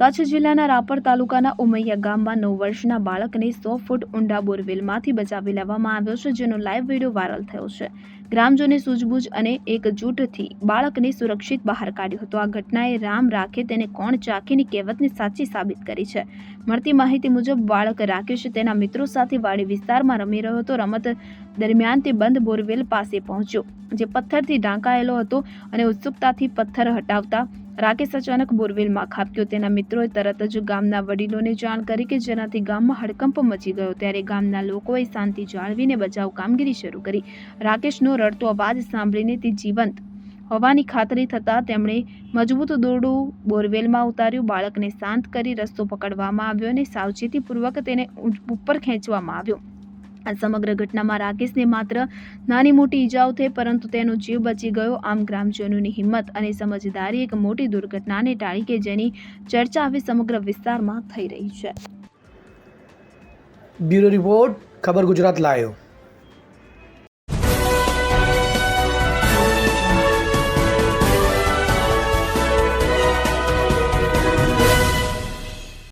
કચ્છ જિલ્લાના રાપર તાલુકાના ઉમૈયા ગામમાં નવ વર્ષના બાળકને સો ફૂટ ઊંડા બોરવેલમાંથી બચાવી લેવામાં આવ્યો છે, જેનો લાઈવ વીડિયો વાયરલ થયો છે. ગ્રામજોની સૂઝબૂઝ અને એકજૂટથી બાળકને સુરક્ષિત બહાર કાઢ્યો હતો. આ ઘટનાએ રામ રાખે તેને કોણ ચાખીની કહેવતને સાચી સાબિત કરી છે. મળતી માહિતી મુજબ, બાળક રાકેશ તેના મિત્રો સાથે વાડી વિસ્તારમાં રમી રહ્યો હતો. રમત દરમિયાન તે બંધ બોરવેલ પાસે પહોંચ્યો, જે પથ્થરથી ઢાંકાયેલો હતો અને ઉત્સુકતાથી પથ્થર હટાવતા રાકેશ અચાનક બોરવેલમાં ખાબક્યો. તેના મિત્રોએ તરત જ ગામના વડીલોને જાણ કરી કે જેનાથી ગામમાં હડકંપ મચી ગયો. ત્યારે ગામના લોકોએ શાંતિ જાળવીને બચાવ કામગીરી શરૂ કરી. રાકેશનો રડતો અવાજ સાંભળીને તે જીવંત હોવાની ખાતરી થતાં તેમણે મજબૂત દોરડું બોરવેલમાં ઉતાર્યું. બાળકને શાંત કરી રસ્તો પકડવામાં આવ્યો અને સાવચેતીપૂર્વક તેને ઉપર ખેંચવામાં આવ્યો. આ સમગ્ર ઘટનામાં રાકેશને માત્ર નાની મોટી ઈજાઓ થઈ, પરંતુ તેનો જીવ બચી ગયો. આમ ગ્રામજનોની હિંમત અને સમજદારી એક મોટી દુર્ઘટનાને ટાળી કે જેની ચર્ચા હવે સમગ્ર વિસ્તારમાં થઈ રહી છે. બ્યુરો રિપોર્ટ, ખબર ગુજરાત લાયો.